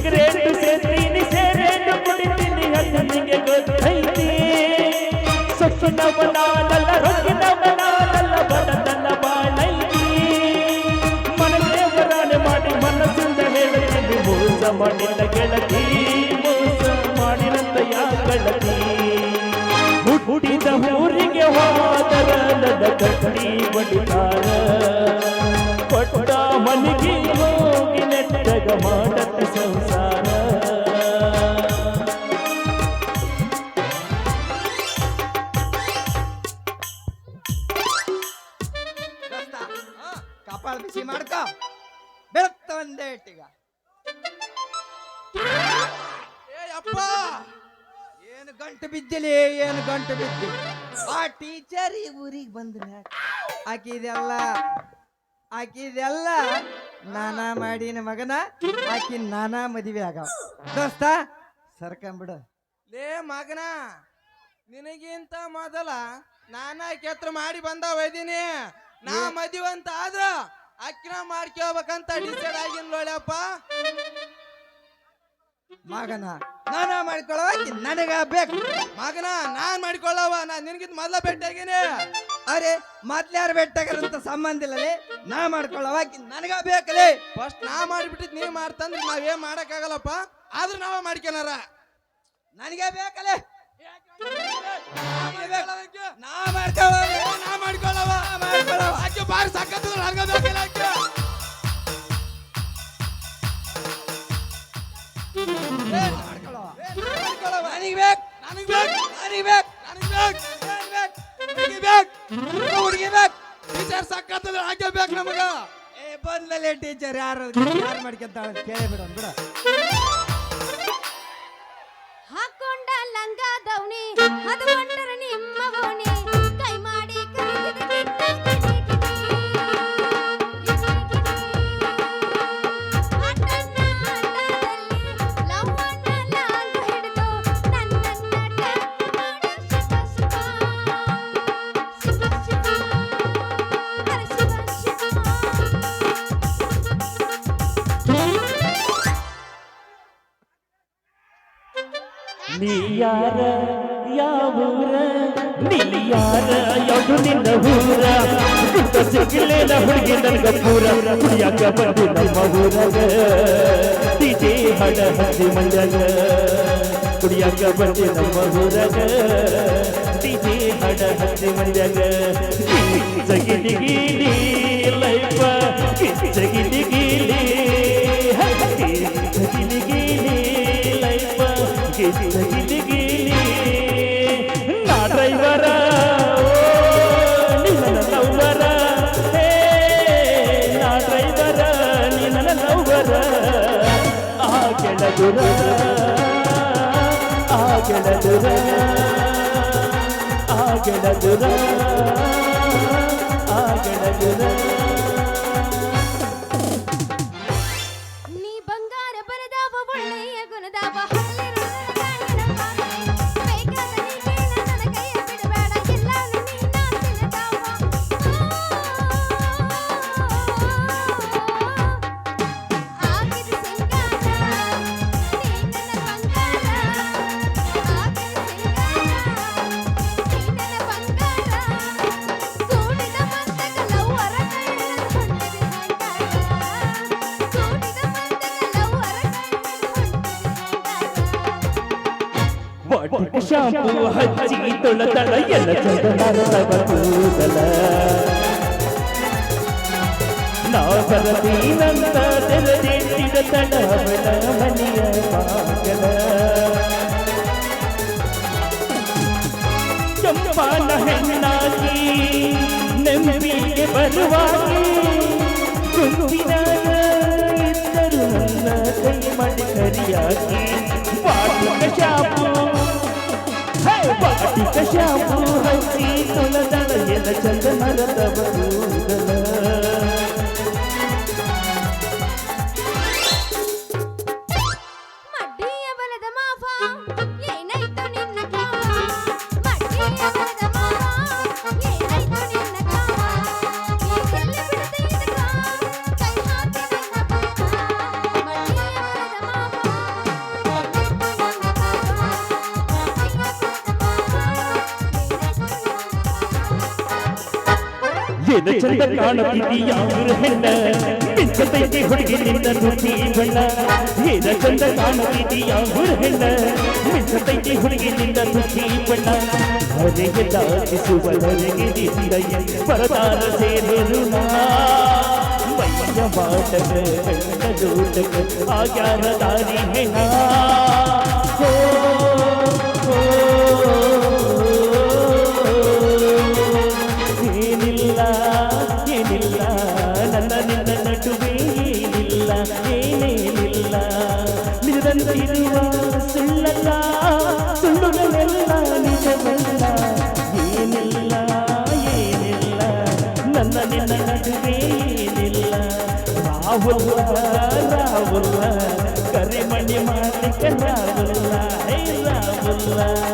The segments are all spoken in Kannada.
ಸಿಗರೇಟ್ ಸೇರ್ತೀನಿ ಸೇರೇಟು ಕುಡಿತೀನಿ ಹಣ್ಣಿಗೆ ಗೊತ್ತೈತಿ ಸೊಕ್ಕಿನವನಾನಲ್ಲ ರೊಕ್ಕಿನವನಾನಲ್ಲ ಬಡತನ ಬಾಳೈತಿ ಮನದೇವರಾಣೆ ಮಾಡಿ ಮನಸ್ಸಿಂದ ಹೇಳ್ತೀನಿ ಮೋಸ ಮಾಡಿದ ಗೆಳತಿ ಮೋಸ ಮಾಡಿದಂತ ಯಾ ಗೆಳತಿ ಹುಟ್ಟಿದ ಊರಿಗೆ ಹೋದರ ನನ್ನ ಕಟ್ಟಿ ಬಡಿತಾರ ಕೊಟ್ಟ ಮನೆಗೆ ಹೋಗಿ ನೆಟ್ಟಗ ಮಾಡತ್ತ ಆಕಿದೆಲ್ಲ ಆಕಿದೆಲ್ಲ ನಾನಾ ಮಾಡಿನ ಮಗನ ಆಕಿ ನಾನಾ ಮದುವೆ ಆಗವ. ದೋಸ್ತ ಸರ್ಕಂಬಿಡು ಲೇ ಮಗನ ನಿನಗಿಂತ ಮೊದಲ ನಾನ ಕೆತ್ರ ಮಾಡಿ ಬಂದ ಒಯ್ದೀನಿ ನಾ ಮದುವೆ ಅಂತ ಆದ್ರ ಅಕ್ಕಿನ ಮಾಡ್ಕೋಬೇಕಂತ ಡಿಸೈಡ್ ಆಗಿನ್ ನೋಡ್ಯಪ್ಪ ಮಗನ ನಾನ ಮಾಡ್ಕೊಳ್ಳೋ ಆಕಿ ನನಗ ಬೇಕು. ಮಗನ ನಾನ್ ಮಾಡ್ಕೊಳ್ಳವ ನಾ ನಿನಗಿಂತ ಮೊದಲ ಭೇಟಿಯಾಗೀನಿ. ಅರೆ ಮೊದ್ಲ್ಯಾರು ಬೆಟ್ಟಾಗರಂತ ಸಂಬಂಧ ಇಲ್ಲಲೇ ನಾ ಮಾಡ್ಕೊಳ್ಳೋ ಆಕಿ ನನಗ ಬೇಕಲೇ. ಫಸ್ಟ್ ನಾ ಮಾಡಿಬಿಟ್ಟಿದ್ ನೀವ್ ಮಾಡ್ತಂದ್ರೆ ನಾವೇನ್ ಮಾಡಕ್ಕಾಗಲ್ಲಪ್ಪ? ಆದ್ರೂ ನಾವ ಮಾಡ್ಕೊನಾರ ನನಗೆ ಬೇಕಲೇ. ನಾ ಮಾಡ್ಕೊಳ್ಳವ ನಾ ಮಾಡ್ಕೊಳ್ಳವ. ಮಾಡ್ಕೊಳ್ಳವ. ಆಕೆ ಬಾರಿ ನನಗೆ ನನಗ ಬೇಕಿಲ್ಲ ಆಕೆ. ಮಾಡ್ಕೊಳ್ಳವ. ನನಗೆ ಬೇಕು ನನಗೆ ಬೇಕು ನನಗೆ ಬೇಕು ನನಗೆ ಬೇಕು. ನನಗೆ ಬೇಕು ಹುಡುಗಿ ಟೀಚರ್ ಸಕ್ಕತ್ತದ ಹಾಗೆ ಬೇಕು ನಮಗ. ಏ ಬಂದಲೇ ಟೀಚರ್ ಯಾರು ಯಾರು ಮಾಡ್ಕೊಂತಾಳ ಕೇಳಿ ಬಿಡು ಬಿಡ ಯಾವುದು ನಿನ್ನ ಊರ. ಗುಟ್ಟ ಸಿಗಲೇನ ಹುಡುಗಿ, ನನ್ಗ ಪೂರ. ಕುಡಿಯಾಕ ಬಂದು ನಮ್ಮ ಊರಾಗ. ಡಿಜೆ ಹಡ ಹಸಿ ಮಂಡ್ಯಾಗ. ಕುಡಿಯಾಕ ಬಂದು ನಮ್ಮ ಊರಾಗ. ಡಿಜೆ ಹಡ ಹಸಿ ಮಂಡ್ಯಾಗ. ಗಿಲಿ ಲೈಫ ಗಿಲಿ ಗಿಲಿ ಲೈಫ ಗಿಲಿ ಆ ಕೆಳಗುರ ದುರ ಕೆಳಗುರ ದುರ ಕೆಳಗುರ ಆ ಹಚ್ಚಿ ತೊಳೆದಳ ಎಲ್ಲ ಚಂದನದ ಕೂದಲ ನಾ ಬರತೀನಂತ ತೆರೆದಿಟ್ಟಿಡತಳ ಅವಳ ಮನೆಯ ಬಾಗಲ ಕೆಂಪಾನ ಹೆಣ್ಣಾಗಿ ನೆಮ್ಮದಿಗೆ ಬರುವಾಗಿ ಕುಂದಿನಾಗ ಇದ್ದರು ನನ್ನ ಕೈ ಮಾಡಿ ಕರಿಯಾಗಿ ವಾಟಿಕ ಶಾಂಪು ಹೇ, ವಾಟಿಕ ಶಾಂಪು ಹಚ್ಚಿ ಎಲ್ಲ ಚಂದನದ ಕೂದಲ ಮಡ್ಡಿಯ ಏನ ಚಂದ ಕಾಣುತ್ತಿದ್ದೀಯ ಊರ ಹೆಣ್ಣ ಮಿಂಚತೈತಿ ಹುಡುಗಿ ನಿನ್ನ ನುಡಿ ಬಣ್ಣ ಏನ ಚಂದ ಕಾಣುತ್ತಿದ್ದೀಯ ಊರ ಹೆಣ್ಣ ಮಿಂಚತೈತಿ ಹುಡುಗಿ ನಿನ್ನ ನುಡಿ ಬಣ್ಣ ಹರೆಗೆ ದಾಟಿಸುವ ಹೊರಗೆ ನಿಂದಯ್ಯ ಪರದಾರ ಸೇರಲು ಮೈಯ ಬಾಟಕ ಕಣ್ಣ ದೂಟಕ ಆಗ್ಯಾರ ದಾರಿ ಹೆಣ love.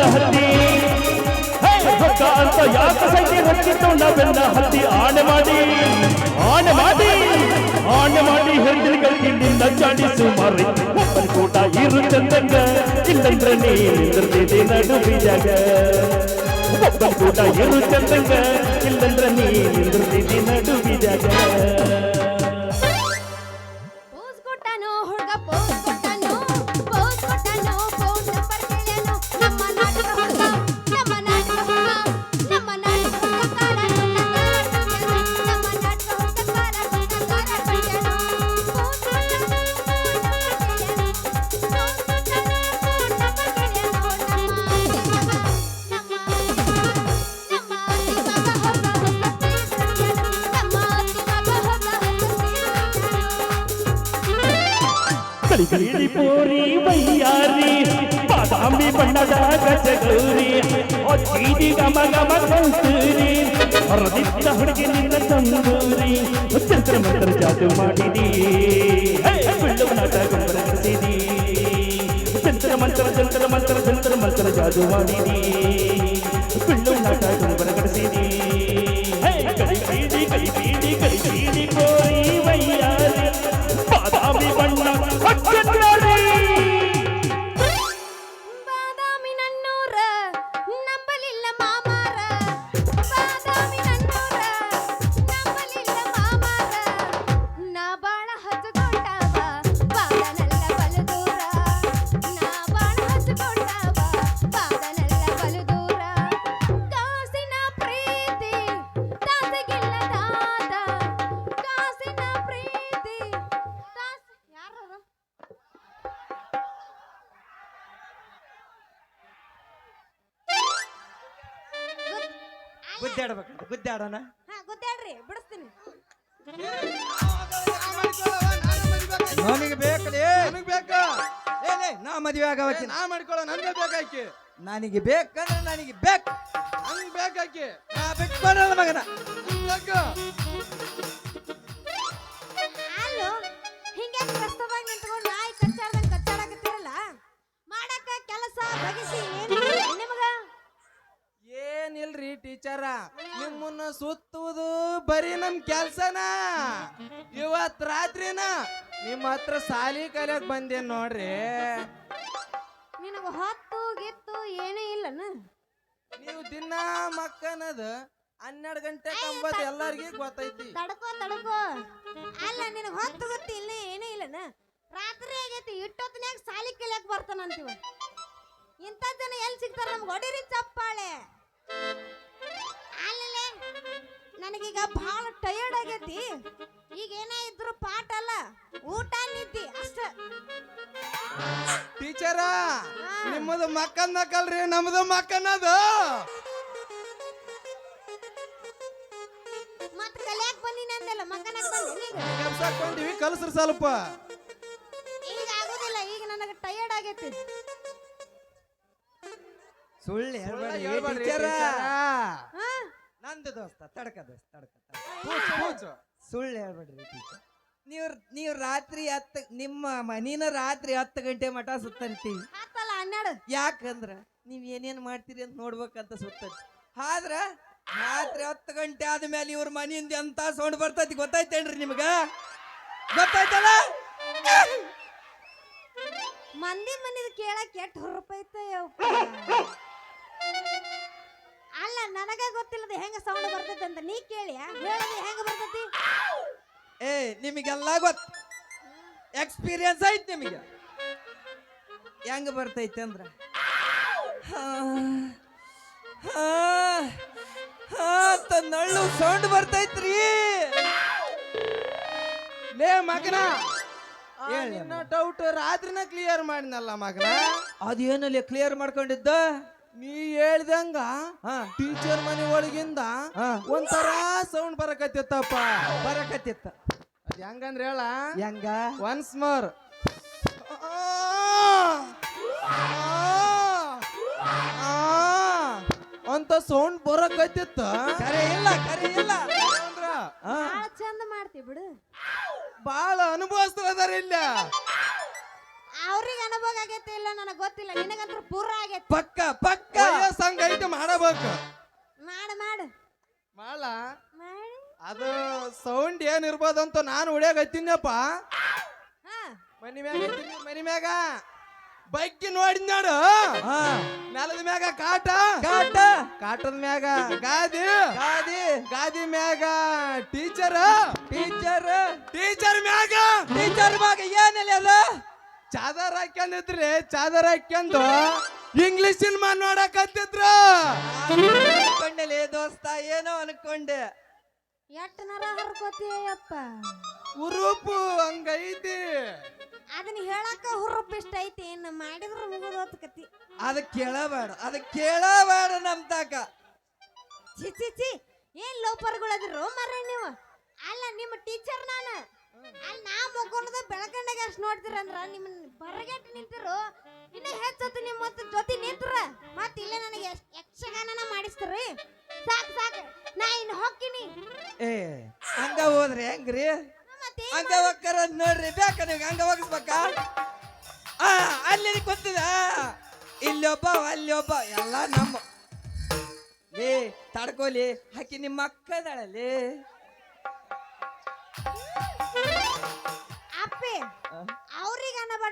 ನಾವೆಲ್ಲ ಹತ್ತಿ ರೊಕ್ಕ ಅಂತ ಯಾಕೆ ಸಂಖ್ಯೆ ಬರ್ತಿತ್ತು ನಾವೆಲ್ಲ ಹತ್ತಿ ಆಣೆ ಮಾಡಿ. ಆಣೆ ಮಾಡಿ. ಆಣೆ ಮಾಡಿ ಹೆಂಡರಿಗಳಿಂದ ಚಾಡಿಸು ಮಾರಿ. ಒಬ್ಬನ ಕೂಟ ಇರುತ್ತಂದಂಗ. ಇಲ್ಲಂದ್ರೆ ನೀ ನಿಂದಿರ್ತಿದೆ ನಡು ಬೀಜಾಗ ಒಬ್ಬನ ಕೂಟ ಇರುತ್ತಂದಂಗ. ಇಲ್ಲಂದ್ರೆ ನೀ ನಿಂದಿರ್ತಿದೆ ನಡು ಕಲಿ ಕಲಿ ಪೋರಿ ಬಯ್ಯಾರಿ ಬಾದಾಮಿ ಬಣ್ಣದ ಗಜಗೌರಿ ಓ ಚೀಡಿ ಗಮ ಗಮ ಕೌಸೂರಿ ಹೊರದಿದ್ದ ಹುಡುಗಿ ನಿನ್ನ ತಂದೂರಿ ಚಂದ್ರ ಮಂತ್ರ ಜಾದು ಮಾಡಿದಿ ಬಿಳ್ಳು ನಾಟಕ ಬರೆಸಿದಿ ಚಂದ್ರ ಮಂತ್ರ ಚಂದ್ರ ಮಂತ್ರ ಚಂದ್ರ ಮಂತ್ರ ಜಾದು ಮಾಡಿದಿ ಬಿಳ್ಳು ನಾಟಕ ಬರಗಡಿಸಿದಿ ಗುದ್ದಾಡ್ಬೇಕಂತ ಗುದ್ದಾಡೋಣ? ಹಾ ಗುದ್ದಾಡ್ರಿ ಬಿಡಿಸ್ತೀನಿ. ನನಗೆ ಬೇಕಲೇ ನನಗೆ ಬೇಕ? ಏನೇ ನಾ ಮದುವೆ ಆಗವತ್ತಿ ನಾ ಮಾಡ್ಕೊಳ್ಳೋ ನನಗೆ ಬೇಕಾಕಿ. ನನಗೆ ಬೇಕಂದ್ರೆ ನನಗೆ ಬೇಕು. ನನಗೆ ಬೇಕಾಕಿ. ನಾ ಬಿಟ್ಟು ಬರಲ್ಲ ಮಗನ. ಬೇಕು? ಟೀಚರ ನಿಮ್ಮನ್ನ ಸುತ್ತುವುದು ಬರೀ ನಮ್ ಕೆಲ್ಸನ? ಇವತ್ ರಾತ್ರಿನ? ನಿಮ್ಮ ಹತ್ರ ಸಾಲಿ ಕಲಿಯಕ್ ಬಂದೇನ್ ನೋಡ್ರಿ? ನಿನಗ ಹೊತ್ತು ಗಿತ್ತು ಏನೇ ಇಲ್ಲನ? ನೀವು ದಿನ ಮಕ್ಕನದ ಹನ್ನೆರಡು ಗಂಟೆ ಕಂಬತ್ ಎಲ್ಲಾರ್ಗಿ ಗೊತ್ತೈತಿ. ತಡಕೋ ತಡಕೋ. ಅಲ್ಲ ನಿನಗ ಹೊತ್ತು ಗೊತ್ತಿ ಇಲ್ಲ ಏನೇ ಇಲ್ಲನ? ರಾತ್ರಿ ಆಗೈತಿ ಇಟ್ಟೊತ್ತಿನಾಗ ಸಾಲಿ ಕಲಿಯಕ್ ಬರ್ತಾನಂತೀವ? ಇಂಥ ಜನ ಎಲ್ಲಿ ಸಿಗ್ತಾರ ನಮ್ಗೆ? ಹೊಡಿರಿ ಚಪ್ಪಾಳೆ. ಅಲ್ಲಲೇ ನನಗೆ ನನಗೀಗ ಭಾಳ ಟಯರ್ಡ್ ಆಗೈತಿ. ಈಗ ಏನೇ ಇದ್ರು ಪಾಠ ಅಲ್ಲ ಊಟ ನಿದ್ದಿ ಅಷ್ಟ. ಟೀಚರ ನಿಮ್ಮದು ಮಕ್ಕನ್ನಕಲ್ರಿ ನಮ್ದು ಮಕ್ಕನ್ನದು ಮತ್ ಕಲಿಯಾಕ್ ಬಂದಿನ ಅಂದಲ್ಲ ಮಗನಾಗ ಬಂದಿನಿ ಈಗ ಕೆಲ್ಸಕ್ ಬಂದಿವಿ ಕಲ್ಸ್ರಿ ಸ್ವಲ್ಪ. ಈಗ ಆಗೋದಿಲ್ಲ ಈಗ ನನಗೆ ಟಯರ್ಡ್ ಆಗೈತಿ. ಸುಳ್ಳು ಹೇಳ್ಬೇಡ್ರಿ ಟೀಚರ ಟೀಚರ. ಹಾ. ನಂದು ದೋಸ್ತ ತಡ್ಕ ದೋಸ್ತ ತಡ್ಕ. ಸುಳ್ಳು ಹೇಳ್ಬೇಡ್ರಿ ಟೀಚರ್. ನೀವು ನೀವು ರಾತ್ರಿ ಹತ್ತು ನಿಮ್ಮ ಮನಿನ ರಾತ್ರಿ ಹತ್ತು ಗಂಟೆ ಮಠ ಆತಲ್ಲ ಹನ್ನೆರಡು. ಯಾಕಂದ್ರ ನೀವು ಏನೇನ್ ಮಾಡ್ತೀರಿ ಅಂತ ನೋಡ್ಬೇಕಂತ ಸುತ್ತೈತಿ. ಆದ್ರ ರಾತ್ರಿ ಹತ್ತು ಗಂಟೆ ಆದ್ಮೇಲೆ ಇವ್ರ ಮನೆಯಿಂದ ಎಂತ ಸೌಂಡ್ ಬರ್ತೈತಿ ಗೊತ್ತಾಯ್ತೇನ್ರಿ ನಿಮ್ಗ? ಗೊತ್ತಾಯ್ತಲ್ಲ? ಮಂದಿ ಮನಿದ್ ಕೇಳಕ್ ಎಷ್ಟ್ ಹೊರಪೈತ ಅಲ್ಲ ನನಗ ಗೊತ್ತಿಲ್ಲದ ಹೆಂಗ ಸೌಂಡ್ ಬರ್ತೈತೆ ಅಂತ ನೀ ಕೇಳಿ ಹೇಳಿ ಹೆಂಗ ಬರ್ತೈತಿ? ಏ ನಿಮಗೆಲ್ಲ ಗೊತ್ತ. ಎಕ್ಸ್ಪೀರಿಯನ್ಸ್ ಐತೆ ನಿಮಗೆ. ಹೆಂಗ ಬರ್ತೈತೆ ಅಂದ್ರ? ಅಂತ ನಳ್ಳು ಸೌಂಡ್ ಬರ್ತೈತ್ರಿ. ಲೇ ಮಗನ. ಡೌಟ್ ರಾತ್ರಿನ ಕ್ಲಿಯರ್ ಮಾಡಿನಲ್ಲ ಮಗನ? ಅದೇನಲ್ಲಿ ಕ್ಲಿಯರ್ ಮಾಡ್ಕೊಂಡಿದ್ದ? ನೀ ಹೇಳ್ದಂಗ ಹಾ. ಟೀಚರ್ ಮನೆ ಒಳಗಿಂದ ಹಾ. ಒಂಥರ ಸೌಂಡ್ ಬರಕತ್ತಿತ್ತಪ್ಪ ಬರಕತ್ತಿತ್ತ ಅದ್ ಹೆಂಗಂದ್ರ ಹೇಳ? ಹೆಂಗ? ಒನ್ಸ್ ಮೋರ್ ಅಂತ ಸೌಂಡ್ ಬರಕತ್ತಿತ್ತ ಕರೆ ಇಲ್ಲ ಕರೆ ಇಲ್ಲ. ಅಂದ್ರ ಚಂದ ಮಾಡ್ತಿ ಬಿಡು. ಬಾಳ ಅನುಭವಿಸ್ತಾ ಇದಾರ ಇಲ್ಲ. ಅವ್ರಿಗೆ ಅನುಭವ ಆಗೈತೆ ಇಲ್ಲ ನನಗೆ ಗೊತ್ತಿಲ್ಲ. ನಿನಗಂತೂ ಪೂರ ಆಗೈತಿ. ಪಕ್ಕ ಪಕ್ಕ. ಸಂಘ ಐತೆ ಮಾಡಬೇಕು. ಮಾಡ ಮಾಡು. ಮಾಡ ಮಾಡಿ. ಅದು ಸೌಂಡ್ ಏನ್ ಅಂತ ನಾನು ಹೊಡ್ಯಾಗತ್ತೀನಪ್ಪ ಹಾ. ಮನಿ ಮ್ಯಾಗ ಐತೀನಿ ಮನಿ ಮ್ಯಾಗ. ಬೈಕ್ ನೋಡಿ ನೋಡು. ಹಾ. ನೆಲದ ಮ್ಯಾಗ ಕಾಟ. ಕಾಟ. ಕಾಟದ ಮ್ಯಾಗ ಗಾದಿ. ಗಾದಿ. ಗಾದಿ ಮ್ಯಾಗ ಟೀಚರ್. ಟೀಚರ್. ಟೀಚರ್ ಮ್ಯಾಗ. ಟೀಚರ್ ಮ್ಯಾಗ ಏನಿಲ್ಲ ಅದ. ಚಾದರ್ ಹಾಕೊಂಡಿದ್ರಿ ಚಾದರ್ ಹಾಕ್ಯಂದು ಇಂಗ್ಲಿಷ್ ಸಿನಿಮಾ ನೋಡಕತ್ತಿದ್ರು. ಅನ್ಕೊಂಡಲೆ ದೋಸ್ತ ಏನೋ ಅನ್ಕೊಂಡೆ. ಎಷ್ಟ್ ನರ ಅಪ್ಪ ಉರುಪು ಹಂಗೈತಿ. ಅದನ್ನ ಹೇಳಕ್ಕ ಹುರುಪ್ ಇಷ್ಟ ಐತಿ ಇನ್ನು ಮಾಡಿದ್ರ ಮುಗಿದೋತ್ ಕತಿ ಅದ ಕೇಳಬೇಡ ಅದ ಕೇಳಬೇಡ ನಮ್ ತಾಕ ಛಿ ಛಿ ಛಿ. ಏನ್ ಲೋಪರ್ಗಳದಿರೋ ಮರ್ರೆ ನೀವು. ಅಲ್ಲ ನಿಮ್ಮ ಟೀಚರ್ ನಾನು. ಅಲ್ಲಿ ನಾ ಮುಗ್ಕೊಂಡದ ಬೆಳಕಂಡಾಗ ಅಷ್ಟು ನೋಡ್ತೀರಂದ್ರ ನಿಮ್ಮನ್ನ ಬರಗೆಟ್ ನಿಂತಿರು. ಇನ್ನ ಹೆಚ್ಚೊತ್ತು ನಿಮ್ಮ ಜೊತೆ ನಿಂತ್ರ. ಮತ್ ಇಲ್ಲೇ ನನಗೆ ಯಕ್ಷಗಾನನ ಮಾಡಿಸ್ತಾರ್ರಿ ಸಾಕ್ ಸಾಕ್. ನಾ ಇನ್ನು ಹೋಗ್ತೀನಿ. ಏ ಹಂಗ ಹೋದ್ರೆ ಹೆಂಗ್ರಿ? ರೀ ಹಂಗ ಹೋಗ್ತಾರ ನೋಡ್ರಿ. ಬೇಕ ನೀವು ಹಂಗ ಹೋಗಿಸ್ಬೇಕ? ಆ ಅಲ್ಲಿ ಗೊತ್ತಿದ ಇಲ್ಲೊಬ್ಬ ಒಬ್ಬ ಅಲ್ಲಿ ಒಬ್ಬ. ಎಲ್ಲ ನಮ್ಮ ಏ ತಡ್ಕೋಲಿ. ಹಾಕಿ ನಿಮ್ಮ ಅಕ್ಕ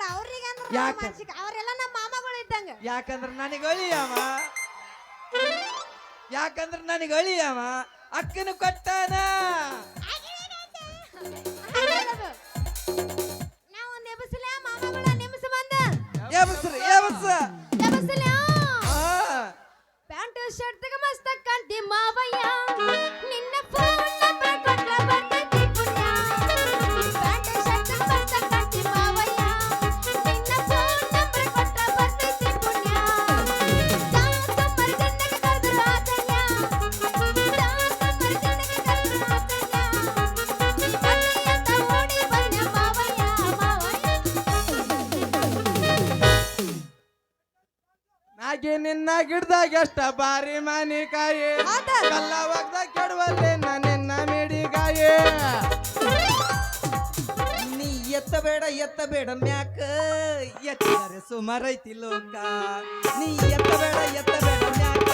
ಅನ್ನಬೇಡ ಅವ್ರಿಗೆ ಅಂದ್ರೆ ಯಾಕ? ಮಾನಸಿಕ ಅವರೆಲ್ಲ ನಮ್ಮ ಮಾಮಗಳು ಇದ್ದಂಗ. ಯಾಕಂದ್ರೆ ನನಗೆ ಅಳಿಯವ ಯಾಕಂದ್ರೆ ನನಗೆ ಅಳಿಯವ ಅಕ್ಕನ ಕೊಟ್ಟಾನ. ನಾಗೆ ನಿನ್ನ ಗಿಡದಾಗ ಎಷ್ಟ ಬಾರಿ ಮಾನಿಕಾಯಿ? ಕಲ್ಲ ಒಗ್ದ ಕೆಡವಲ್ಲಿ ನಿನ್ನ ಮಿಡಿಗಾಯಿ. ನೀ ಎತ್ತ ಬೇಡ ಮ್ಯಾಕ. ಎತ್ತಾರೆ ಸುಮಾರೈತಿ ಲೋಕ. ನೀ ಯತ್ತ ಬೇಡ ಮ್ಯಾಕ.